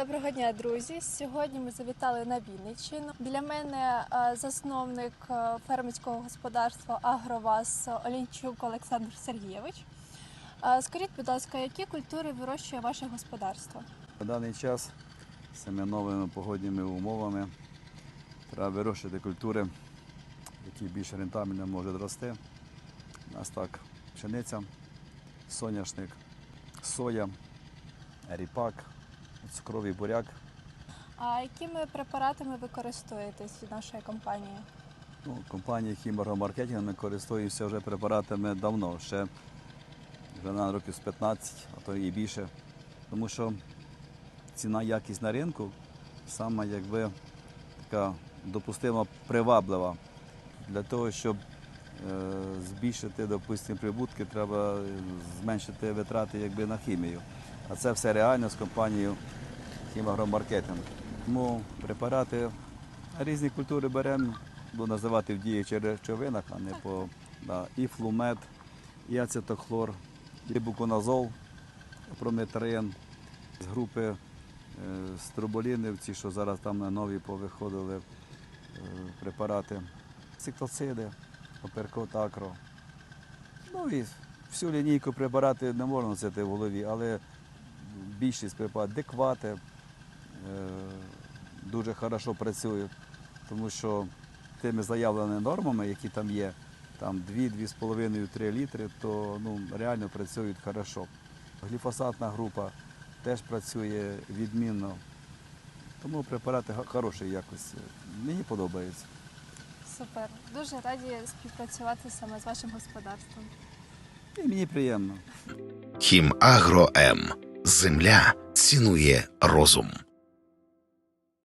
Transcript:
Доброго дня, друзі! Сьогодні ми завітали на Вінниччину. Біля мене е, засновник е, фермерського господарства Агровас Олінчук Олександр Сергійович. Е, Скажіть, будь ласка, які культури вирощує ваше господарство? На даний час цими новими погодніми умовами треба вирощувати культури, які більш рентабельно можуть рости. У нас так пшениця, соняшник, соя, ріпак, цукровий буряк. А якими препаратами ви користуєтесь від нашої компанії? Ну, компанія Хімагромаркетинг ми користуємося вже препаратами давно, ще вже на років з 15, а то і більше. Тому що ціна якість на ринку саме якби така допустимо приваблива. Для того, щоб е, збільшити, допустимо, прибутки, треба зменшити витрати якби, на хімію. А це все реально з компанією Хімагромаркетинг. Тому препарати різні культури беремо, буду називати в діючих речовинах, а не по да, і флумет, і ацетохлор, і буконазол, прометрин, з групи е, струболінів, ці, що зараз там на нові повиходили е, препарати, циклоциди, оперкот акро. Ну і всю лінійку препарати не можна носити в голові, але більшість препаратів, деквати, дуже хорошо працюють, тому що тими заявленими нормами, які там є, там 2-2,5-3 літри, то ну, реально працюють хорошо. Гліфосатна група теж працює відмінно. Тому препарати хорошої якості. Мені подобається. Супер, дуже раді співпрацювати саме з вашим господарством. І мені приємно. Хімагро М. Земля цінує розум.